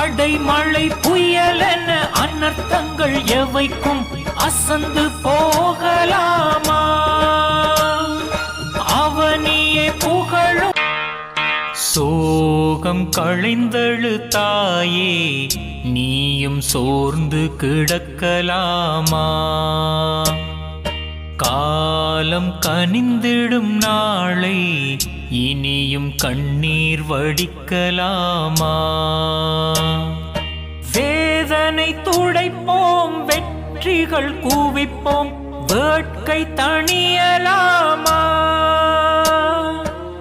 அடை அடைமழை புயலென அனர்த்தங்கள் எவைக்கும் அசந்து போகலாமா? அவனியே புகழும். சோகம் களைந்தழு தாயே நீயும் சோர்ந்து கிடக்கலாமா? காலம் கனிந்திடும் நாளை இனியும் கண்ணீர் வடிக்கலாமா? வெற்றிகள் கூவிப்போம். வேட்கை தணியலாமா?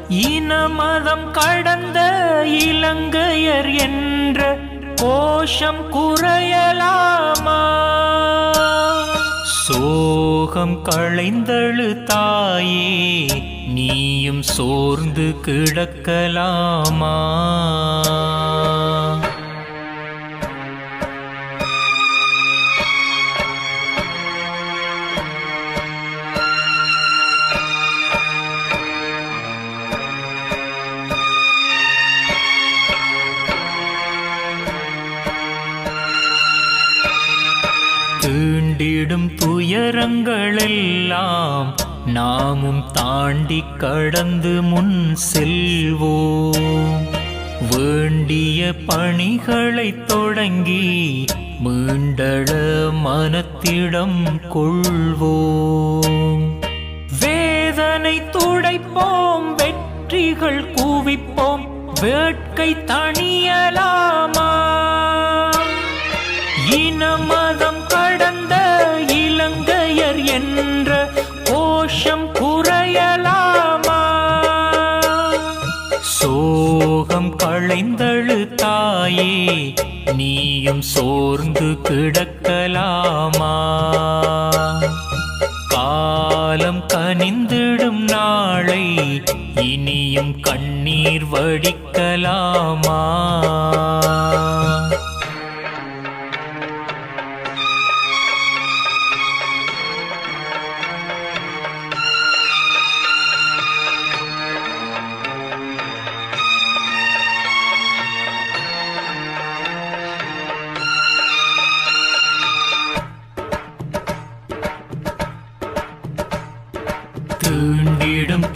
இன மதம் கடந்த இலங்கையர் என்ற கோஷம் குறையலாமா? சோகம் களைந்தழு தாயே நீயும் சோர்ந்து கிடக்கலாமா? தீண்டிடும் துயரங்களெல்லாம் நாமும் தாண்டி கடந்து முன் செல்வோம். வேண்டிய பணிகளை தொடங்கி மீண்டள மனத்திடம் கொள்வோம். வேதனை துடைப்போம் வெற்றிகள் கூவிப்போம் வேட்கை தணியலாமா? இன சோகம் களைந்தழு தாயே நீயும் சோர்ந்து கிடக்கலாமா? காலம் கனிந்திடும் நாளை இனியும் கண்ணீர் வடிக்கலாமா?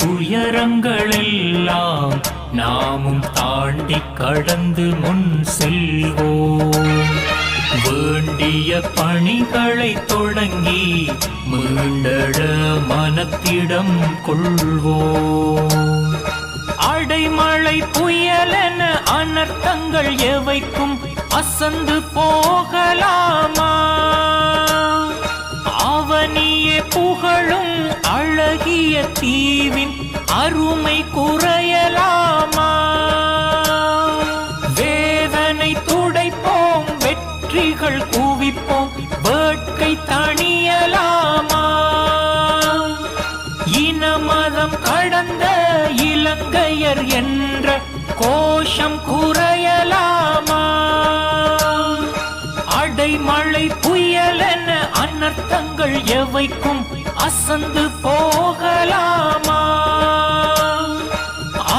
துயரங்களெல்லாம் நாமும் தாண்டி கடந்து முன் செல்வோம். வேண்டிய பணிகளை தொடங்கி மீண்டட மனத்திடம் கொள்வோம். அடைமழை புயலென அனர்த்தங்கள் எவைக்கும்? அசந்து போகலாமா? அவனியே புகழும் அழகிய தீவின் அருமை குறையலாமா? வேதனை துடைப்போம் வெற்றிகள் குவிப்போம் வேட்கை தணியலாமா? இன மதம் கடந்த இலங்கையர் என்ற கோஷம் குறையலாமா? அடைமழை புயலென அனர்த்தங்கள் எவைக்கும் அசந்து போகலாமா?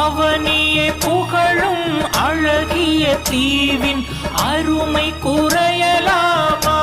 அவனியே புகழும் அழகிய தீவின் அருமை குறையலாமா?